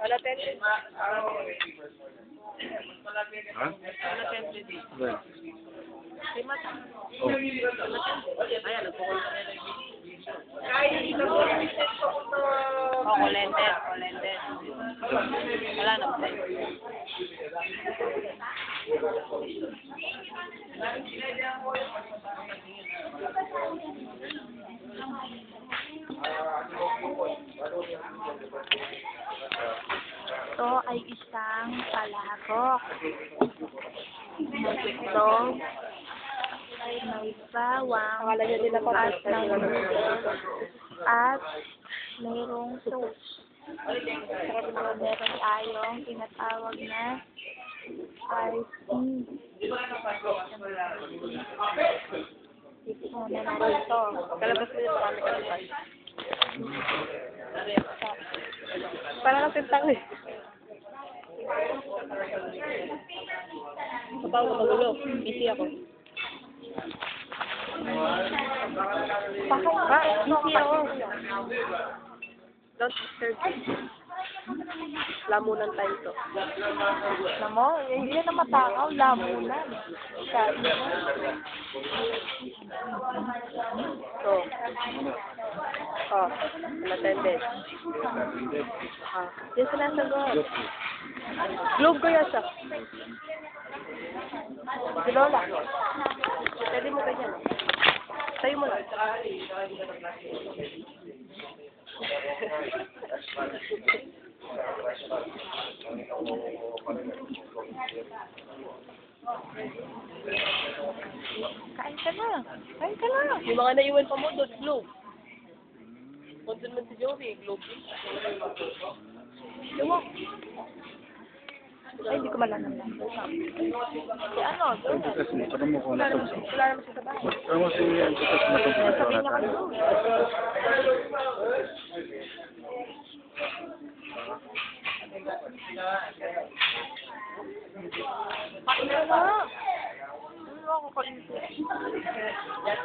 Wala template. Ha? Wala template. Well. Si Mata. Oh. Ayan, nagpukulo na nila Oh, kolender, kolender. Wala na po. Ito ay isang palakok. Ito ay may bawang at may noodles at mayroong sauce. Pero meron tayong tinatawag na ice cream. Titignan na kasi tang eh. Kapaw ko magulo. Busy ako. Bakit ba? Busy ako. Don't disturb me. Lamunan tayo to. Alam mo, hindi na matakaw, lamunan. Sabi mo. To. Oh, unattended. Ah, yung sinasagot. Globe ko yan siya. Si Lola. Pwede mo ganyan. Tayo mo lang. Kain ka na. Kain ka na. Yung mga naiwan pa mo doon, Globe. Kung doon man si Joey, Globe. Diwa. Ay, hindi ko malaman. Si ano, ano mo kung natog. wala naman siya sa bahay. Ano mo si Antipas natog sa Sabi niya tayo? kasi, Kain ka na. Ano ako kaisip? Ba't tumigil?